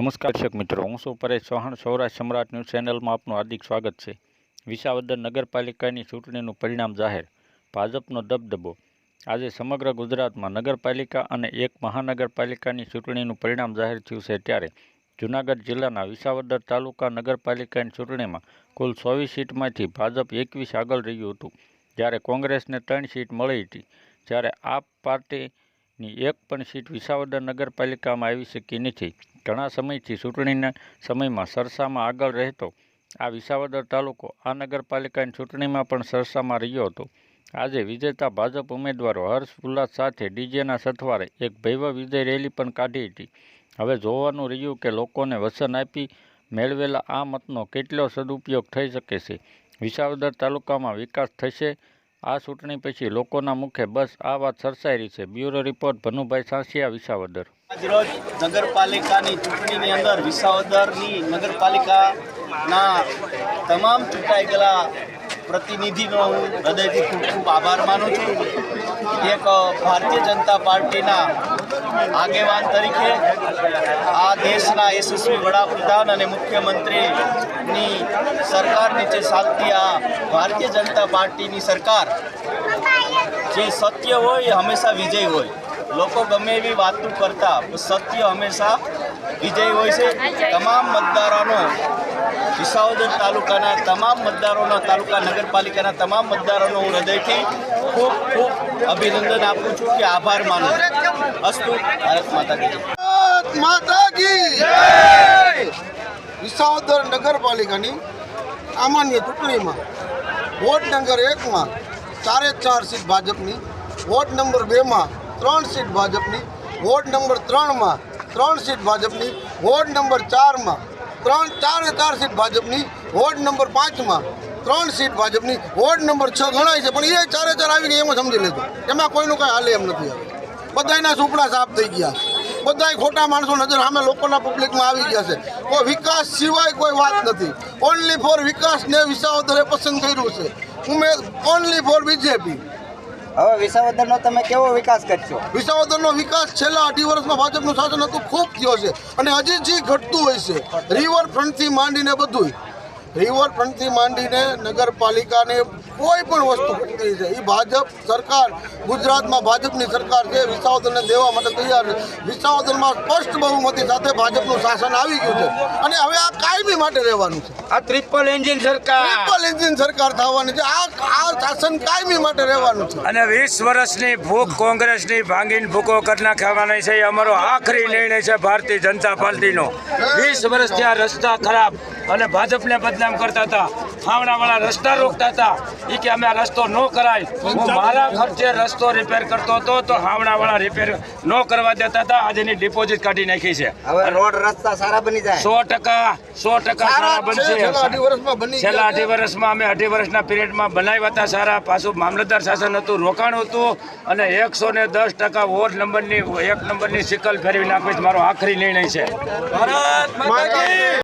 નમસ્કાર દર્શક મિત્રો, હું શું પરેશ ચૌહાણ. સૌરાષ્ટ્ર સમ્રાટ ન્યૂઝ ચેનલમાં આપનું હાર્દિક સ્વાગત છે. વિસાવદર નગરપાલિકાની ચૂંટણીનું પરિણામ જાહેર, ભાજપનો દબદબો. આજે સમગ્ર ગુજરાતમાં નગરપાલિકા અને એક મહાનગરપાલિકાની ચૂંટણીનું પરિણામ જાહેર થયું છે ત્યારે જૂનાગઢ જિલ્લાના વિસાવદર તાલુકા નગરપાલિકાની ચૂંટણીમાં કુલ ચોવીસ સીટમાંથી ભાજપ એકવીસ આગળ રહ્યું હતું. જ્યારે કોંગ્રેસને ત્રણ સીટ મળી હતી. જ્યારે આપ પાર્ટીની એક પણ સીટ વિસાવદર નગરપાલિકામાં આવી શકી નથી. ઘણા સમયથી ચૂંટણીના સમયમાં સરસામાં આગળ રહેતો આ વિસાવદર તાલુકો આ નગરપાલિકાની ચૂંટણીમાં પણ સરસામાં રહ્યો હતો. આજે વિજેતા ભાજપ ઉમેદવારો હર્ષ ઉલ્લાસ સાથે ડીજેના સથવારે એક ભવ્ય વિજય રેલી પણ કાઢી હતી. હવે જોવાનું રહ્યું કે લોકોને વચન આપી મેળવેલા આ મતનો કેટલો સદુપયોગ થઈ શકે છે. વિસાવદર તાલુકામાં વિકાસ થશે આ ચૂંટણી પછી લોકોના મુખે બસ આ વાત સરસાઈ રહી છે. Bureau report, Bhanubhai Sansiya, Visavadar. આજરોજ નગરપાલિકાની ચૂંટણીની અંદર વિસાવદરની નગરપાલિકાના તમામ ચૂંટાઈ ગયેલા પ્રતિનિધિનો હું હૃદયથી ખૂબ ખૂબ આભાર માનું છું. એક ભારતીય જનતા પાર્ટીના આગેવાન તરીકે આ દેશના યશસ્વી વડાપ્રધાન અને મુખ્યમંત્રીની સરકાર નીચે ચાલતી આ ભારતીય જનતા પાર્ટીની સરકાર, જે સત્ય હોય હંમેશા વિજય હોય. લોકો ગમે એવી વાતો કરતા સત્ય હંમેશા વિજય હોય છે. તમામ મતદારોનો વિસાવદર તાલુકાના તમામ મતદારોના તાલુકા નગરપાલિકાના તમામ મતદારોનો હું હૃદયથી ખૂબ ખૂબ અભિનંદન આપું છું કે આભાર માનું અસ્તુ ભારત માતા કી વિસાવદર નગરપાલિકાની સામાન્ય ચૂંટણીમાં વોર્ડ નંબર એકમાં ચારે ચાર સીટ ભાજપની, વોર્ડ નંબર બેમાં ત્રણ સીટ ભાજપની, વોર્ડ નંબર ત્રણમાં ત્રણ સીટ ભાજપની, વોર્ડ નંબર ચારમાં ત્રણ, ચારે ચાર સીટ ભાજપની, વોર્ડ નંબર પાંચમાં ત્રણ સીટ ભાજપની, વોર્ડ નંબર છ ગણાય છે, પણ એ ચારે ચાર આવી ગઈ એમાં સમજી લેજો એમાં કોઈનું કાંઈ હાલે એમ નથી હવે બધાયના સુપડા સાફ થઈ ગયા. બધાય ખોટા માણસો નજર સામે લોકોના પબ્લિકમાં આવી ગયા છે. કોઈ વિકાસ સિવાય કોઈ વાત નથી. ઓનલી ફોર વિકાસને વિસાવદરે પસંદ કર્યું છે. ઉમેદ ઓનલી ફોર બીજેપી હવે વિસાવદરનો તમે કેવો વિકાસ કરશો? વિસાવદરનો વિકાસ છેલ્લા અઢી વર્ષમાં ભાજપનું શાસન હતું ખૂબ થયો છે. અને હજી જે ઘટતું હોય છે રિવરફ્રન્ટથી માંડીને બધું રિવરફ્રન્ટથી માંડીને નગરપાલિકાને કોઈ પણ વસ્તુ ઘટતી છે. એ ભાજપ સરકાર ગુજરાતમાં ભાજપની સરકાર છે વિસાવદનને દેવા માટે તૈયાર છે. વિસાવદનમાં સ્પષ્ટ બહુમતી સાથે ભાજપનું શાસન આવી ગયું છે. અને હવે આ કાયમી માટે રહેવાનું છે. આ ટ્રિપલ એન્જિન સરકાર. ટ્રિપલ એન્જિન સરકાર થવાની છે. આ આ શાસન કાયમી માટે રહેવાનું છે. અને વીસ વર્ષની ભૂખ કોંગ્રેસની ભાંગીને ભૂકો કરી નાખવાની છે. એ અમારો આખરી નિર્ણય છે ભારતીય જનતા પાર્ટીનો. વીસ વર્ષથી આ રસ્તા ખરાબ અને ભાજપને બદનામ કરતા હતા. ખાવડાવાળા રસ્તા રોકતા હતા. એ કે અમે આ રસ્તો ન કરાય. હું મારા ખર્ચે રસ્તો રિપેર કરતો હતો તો હાવડાવાળા રિપેર ન કરવા દેતા હતા. આજે એની ડિપોઝિટ કાઢી નાખી છે. હવે રોડ રસ્તા સારા બની જાય. સો ટકા સો ટકા સારા છે, છેલ્લા અઢી બનશે છેલ્લા અઢી વર્ષમાં અમે અઢી વર્ષના પિરિયડમાં બનાવ્યા હતા સારા. પાછું મામલતદાર શાસન હતું રોકાણ હતું અને એકસો ને દસ ટકા વોર્ડ નંબરની એક નંબરની સિકલ ફેરવી નાખવી મારો આખરી નિર્ણય છે.